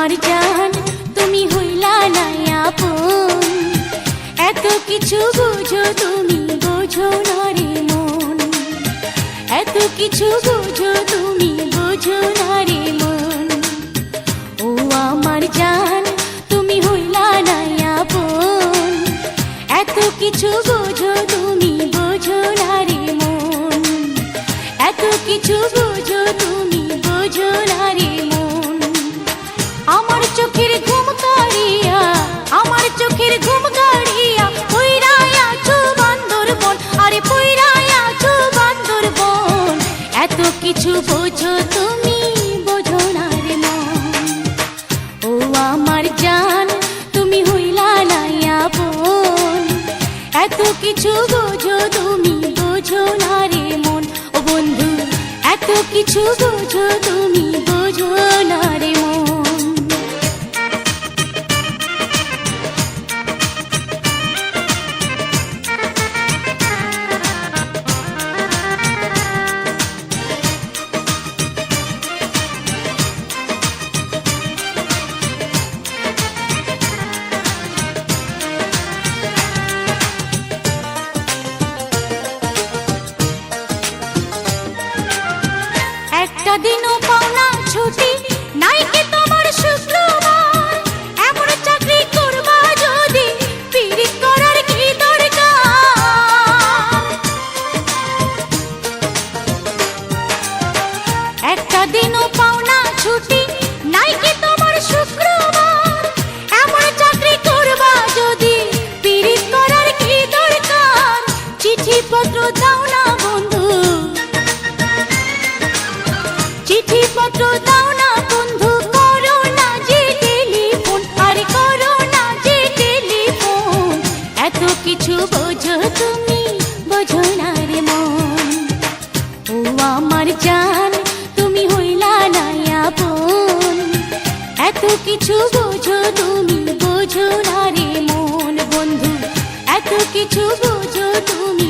আমার জান, তুমি হইলা না আপন। এত কিছু বুঝো তুমি, বোঝো না রে মন। এত কিছু বুঝো তুমি, বোঝো না রে মন। ও আমার জান, তুমি হইলা না আপন। এত কিছু বোঝো তুমি, বোঝো না রে মন। এত কিছু বোঝো তুমি, বোঝো না রে মন চোখের ঘুম কাড়িয়া, আমার চোখের ঘুম কাড়িয়া পইরায়া চু বান্দর বন, আরে পইরায়া চু বান্দর বন। এত কিছু বোঝো তুমি, বোঝো না রে ও আমার জান, তুমি হইলা না আপন এত কিছু বোঝো তুমি, বোঝো না রে মন। ও বন্ধু, এত কিছু বোঝো তুমি, বোঝো না রে মন। কিছু বোঝো তুমি বোঝো না রে মন বন্ধু। এত কিছু বোঝো তুমি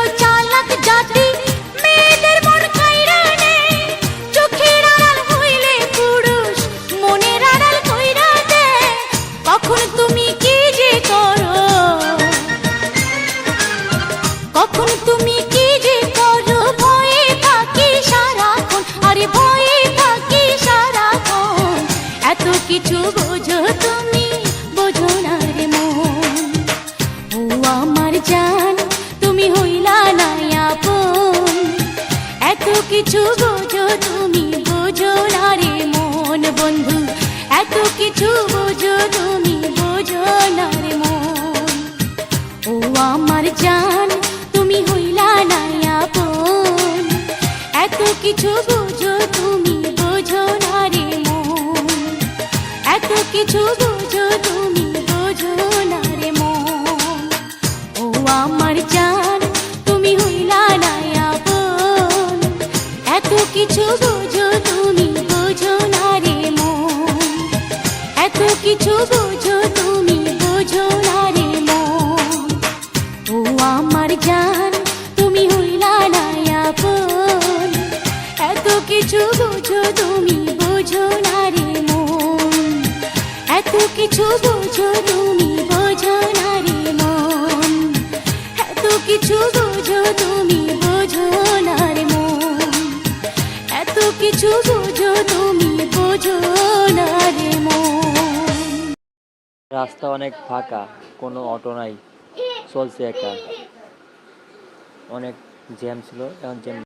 কিছু বুঝো, তুমি বোঝো না রে মন। এত কিছু বুঝো, তুমি বোঝো না রে মন। ও আমার জান, তুমি হইলা না আপন এত কিছু বুঝো, তুমি বোঝো না রে মন। এত কিছু বুঝো কিছু বুঝো তুমি, বোঝো না রে মন। এত কিছু বুঝো তুমি, বোঝো না রে মন। এত কিছু বুঝো তুমি, বোঝো না রে মন। রাস্তা অনেক ফাঁকা, কোনো অটো নাই, চলছে একা অনেক জ্যাম ছিল, এখন জ্যাম